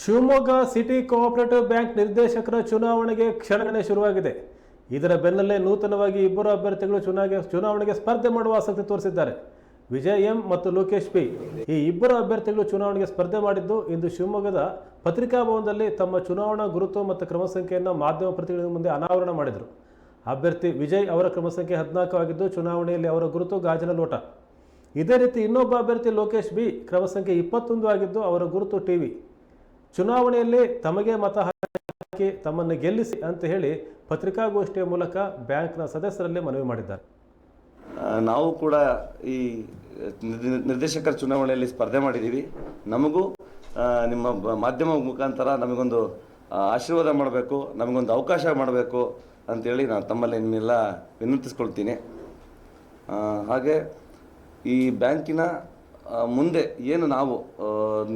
Shivamogga city cooperative bank ನಿರ್ದೇಶಕರ ಚುನಾವಣೆಗೆ ಕ್ಷಣಗಣೆ ಶುರುವಾಗಿದೆ. ಇದರ ಬೆನ್ನಲ್ಲೇ ನೂತನವಾಗಿ ಇಬ್ಬರು ಅಭ್ಯರ್ಥಿಗಳು ಚುನಾವಣೆ ಚುನಾವಣೆಗೆ ಸ್ಪರ್ಧೆ ಮಾಡುವ ಆಸಕ್ತಿ ತೋರಿಸಿದ್ದಾರೆ. ವಿಜಯ್ ಎಂ ಮತ್ತು ಲೋಕೇಶ್ ಪಿ. ಈ ಇಬ್ಬರು ಅಭ್ಯರ್ಥಿಗಳು ಚುನಾವಣೆಗೆ ಸ್ಪರ್ಧೆ ಮಾಡಿದ್ದು ಇಂದು ಶಿವಮೊಗ್ಗದ ಪತ್ರಿಕಾ ಭವನದಲ್ಲಿ ತಮ್ಮ ಚುನಾವಣಾ ಗುರುತು ಮತ್ತು ಕ್ರಮ ಸಂಖ್ಯೆಯನ್ನು ಮಾಧ್ಯಮ ಪ್ರತಿನಿಧಿಗಳ ಮುಂದೆ ಅನಾವರಣ ಮಾಡಿದರು. ಅಭ್ಯರ್ಥಿ ವಿಜಯ್ ಅವರ ಕ್ರಮ ಸಂಖ್ಯೆ ಹದಿನಾಲ್ಕು ಆಗಿದ್ದು, ಚುನಾವಣೆಯಲ್ಲಿ ಅವರ ಗುರುತು ಗಾಜಿನ ಲೋಟ. ಇದೇ ರೀತಿ ಇನ್ನೊಬ್ಬ ಅಭ್ಯರ್ಥಿ ಲೋಕೇಶ್ ಬಿ ಕ್ರಮ ಸಂಖ್ಯೆ ಇಪ್ಪತ್ತೊಂದು ಆಗಿದ್ದು, ಅವರ ಗುರುತು ಟಿವಿ ಚುನಾವಣೆಯಲ್ಲಿ ತಮಗೆ ಮತ ಹಾಕಿ ತಮ್ಮನ್ನು ಗೆಲ್ಲಿಸಿ ಅಂತ ಹೇಳಿ ಪತ್ರಿಕಾಗೋಷ್ಠಿಯ ಮೂಲಕ ಬ್ಯಾಂಕ್ನ ಸದಸ್ಯರಲ್ಲಿ ಮನವಿ ಮಾಡಿದ್ದಾರೆ. ನಾವು ಕೂಡ ಈ ನಿರ್ದೇಶಕರ ಚುನಾವಣೆಯಲ್ಲಿ ಸ್ಪರ್ಧೆ ಮಾಡಿದ್ದೀವಿ. ನಮಗೂ ನಿಮ್ಮ ಮಾಧ್ಯಮ ಮುಖಾಂತರ ನಮಗೊಂದು ಆಶೀರ್ವಾದ ಮಾಡಬೇಕು, ನಮಗೊಂದು ಅವಕಾಶ ಮಾಡಬೇಕು ಅಂತೇಳಿ ನಾನು ತಮ್ಮಲ್ಲಿ ನಿಮ್ಮೆಲ್ಲ ವಿನಂತಿಸ್ಕೊಳ್ತೀನಿ. ಹಾಗೆ ಈ ಬ್ಯಾಂಕಿನ ಮುಂದೆ ಏನು ನಾವು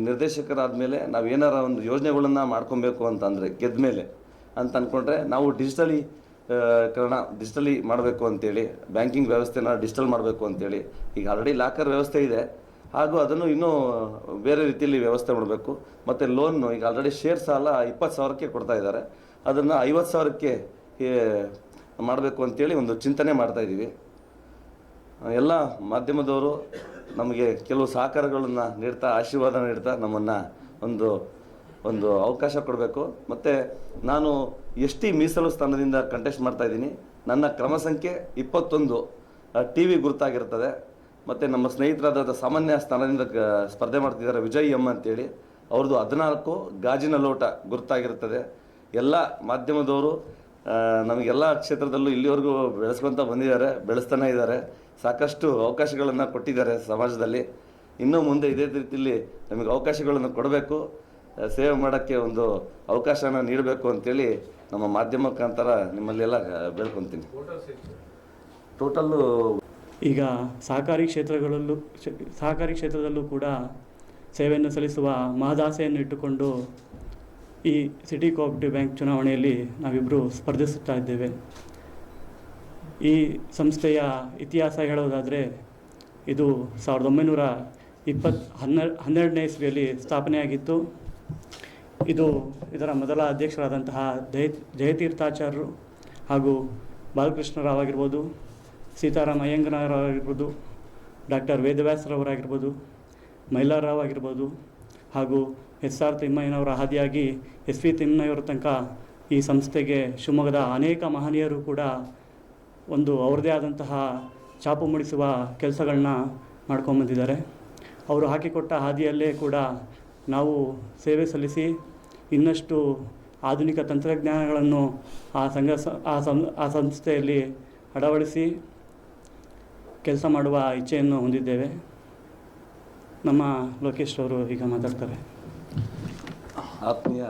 ನಿರ್ದೇಶಕರಾದ ಮೇಲೆ ನಾವು ಏನಾರ ಒಂದು ಯೋಜನೆಗಳನ್ನು ಮಾಡ್ಕೊಬೇಕು ಅಂತಂದರೆ ಗೆದ್ದ ಮೇಲೆ ಅಂತ ಅಂದ್ಕೊಂಡ್ರೆ ನಾವು ಡಿಜಿಟಲಿ ಕರಣ ಡಿಜಿಟಲಿ ಮಾಡಬೇಕು ಅಂತೇಳಿ, ಬ್ಯಾಂಕಿಂಗ್ ವ್ಯವಸ್ಥೆನ ಡಿಜಿಟಲ್ ಮಾಡಬೇಕು ಅಂತೇಳಿ, ಈಗ ಆಲ್ರೆಡಿ ಲಾಕರ್ ವ್ಯವಸ್ಥೆ ಇದೆ, ಹಾಗೂ ಅದನ್ನು ಇನ್ನೂ ಬೇರೆ ರೀತಿಯಲ್ಲಿ ವ್ಯವಸ್ಥೆ ಮಾಡಬೇಕು, ಮತ್ತು ಲೋನ್ ಈಗ ಆಲ್ರೆಡಿ ಶೇರ್ ಸಾಲ ಇಪ್ಪತ್ತು ಸಾವಿರಕ್ಕೆ ಕೊಡ್ತಾ ಇದ್ದಾರೆ, ಅದನ್ನು ಐವತ್ತು ಸಾವಿರಕ್ಕೆ ಮಾಡಬೇಕು ಅಂತೇಳಿ ಒಂದು ಚಿಂತನೆ ಮಾಡ್ತಾ ಇದ್ದೀವಿ ಎಲ್ಲ ಮಾಧ್ಯಮದವರು ನಮಗೆ ಕೆಲವು ಸಹಕಾರಗಳನ್ನು ನೀಡ್ತಾ, ಆಶೀರ್ವಾದ ನೀಡ್ತಾ ನಮ್ಮನ್ನು ಒಂದು ಒಂದು ಅವಕಾಶ ಕೊಡಬೇಕು. ಮತ್ತು ನಾನು ಎಸ್ ಟಿ ಮೀಸಲು ಸ್ಥಾನದಿಂದ ಕಂಟೆಸ್ಟ್ ಮಾಡ್ತಾ ಇದ್ದೀನಿ. ನನ್ನ ಕ್ರಮ ಸಂಖ್ಯೆ ಇಪ್ಪತ್ತೊಂದು ಟಿ ವಿ ಗುರುತಾಗಿರ್ತದೆ. ಮತ್ತು ನಮ್ಮ ಸ್ನೇಹಿತರಾದ ಸಾಮಾನ್ಯ ಸ್ಥಾನದಿಂದ ಸ್ಪರ್ಧೆ ಮಾಡ್ತಿದ್ದಾರೆ ವಿಜಯ್ ಎಂ ಅಂತೇಳಿ. ಅವ್ರದ್ದು ಹದಿನಾಲ್ಕು ಗಾಜಿನ ಲೋಟ ಗುರುತಾಗಿರ್ತದೆ. ಎಲ್ಲ ಮಾಧ್ಯಮದವರು ನಮಗೆಲ್ಲ ಕ್ಷೇತ್ರದಲ್ಲೂ ಇಲ್ಲಿವರೆಗೂ ಬೆಳೆಸ್ಕೊತ ಬಂದಿದ್ದಾರೆ, ಬೆಳೆಸ್ತಾನೆ ಇದ್ದಾರೆ. ಸಾಕಷ್ಟು ಅವಕಾಶಗಳನ್ನು ಕೊಟ್ಟಿದ್ದಾರೆ ಸಮಾಜದಲ್ಲಿ. ಇನ್ನೂ ಮುಂದೆ ಇದೇ ರೀತಿಯಲ್ಲಿ ನಮಗೆ ಅವಕಾಶಗಳನ್ನು ಕೊಡಬೇಕು ಸೇವೆ ಮಾಡೋಕ್ಕೆ ಒಂದು ಅವಕಾಶನ ನೀಡಬೇಕು ಅಂತೇಳಿ ನಮ್ಮ ಮಾಧ್ಯಮ ಮುಖಾಂತರ ನಿಮ್ಮಲ್ಲೆಲ್ಲ ಬೇಡ್ಕೊತೀನಿ. ಟೋಟಲ್ಲು ಈಗ ಸಹಕಾರಿ ಕ್ಷೇತ್ರಗಳಲ್ಲೂ ಸಹಕಾರಿ ಕ್ಷೇತ್ರದಲ್ಲೂ ಕೂಡ ಸೇವೆಯನ್ನು ಸಲ್ಲಿಸುವ ಮಹದಾಸೆಯನ್ನು ಇಟ್ಟುಕೊಂಡು ಈ ಸಿಟಿ ಕೋಆಪರೇಟಿವ್ ಬ್ಯಾಂಕ್ ಚುನಾವಣೆಯಲ್ಲಿ ನಾವಿಬ್ಬರು ಸ್ಪರ್ಧಿಸುತ್ತಾ ಇದ್ದೇವೆ. ಈ ಸಂಸ್ಥೆಯ ಇತಿಹಾಸ ಹೇಳೋದಾದರೆ ಇದು ಸಾವಿರದ ಒಂಬೈನೂರ ಇಪ್ಪತ್ತು ಹನ್ನೆರಡು ಹನ್ನೆರಡನೇ ಇಸ್ವಿಯಲ್ಲಿ ಸ್ಥಾಪನೆಯಾಗಿತ್ತು. ಇದು ಇದರ ಮೊದಲ ಅಧ್ಯಕ್ಷರಾದಂತಹ ಜಯ ಜಯತೀರ್ಥಾಚಾರ್ಯರು ಹಾಗೂ ಬಾಲಕೃಷ್ಣರಾವ್ ಆಗಿರ್ಬೋದು ಸೀತಾರಾಮ ಅಯ್ಯಂಗನವರಾಗಿರ್ಬೋದು ಡಾಕ್ಟರ್ ವೇದವ್ಯಾಸರವರಾಗಿರ್ಬೋದು ಮೈಲಾರಾವ್ ಆಗಿರ್ಬೋದು ಹಾಗೂ ಎಸ್ ಆರ್ ತಿಮ್ಮಯ್ಯನವರ ಹಾದಿಯಾಗಿ ಎಸ್ ವಿ ತಿಮ್ಮಯ್ಯವ್ರ ತನಕ ಈ ಸಂಸ್ಥೆಗೆ ಶಿವಮೊಗ್ಗದ ಅನೇಕ ಮಹನೀಯರು ಕೂಡ ಒಂದು ಅವ್ರದ್ದೇ ಆದಂತಹ ಛಾಪು ಮೂಡಿಸುವ ಕೆಲಸಗಳನ್ನ ಮಾಡ್ಕೊಂಬಂದಿದ್ದಾರೆ ಅವರು ಹಾಕಿಕೊಟ್ಟ ಹಾದಿಯಲ್ಲೇ ಕೂಡ ನಾವು ಸೇವೆ ಸಲ್ಲಿಸಿ ಇನ್ನಷ್ಟು ಆಧುನಿಕ ತಂತ್ರಜ್ಞಾನಗಳನ್ನು ಆ ಸಂಘ ಆ ಸಂ, ಆ ಸಂಸ್ಥೆಯಲ್ಲಿ ಅಳವಡಿಸಿ ಕೆಲಸ ಮಾಡುವ ಇಚ್ಛೆಯನ್ನು ಹೊಂದಿದ್ದೇವೆ. ನಮ್ಮ ಲೋಕೇಶ್ ಅವರು ಈಗ ಮಾತಾಡ್ತಾರೆ. ಆತ್ಮೀಯ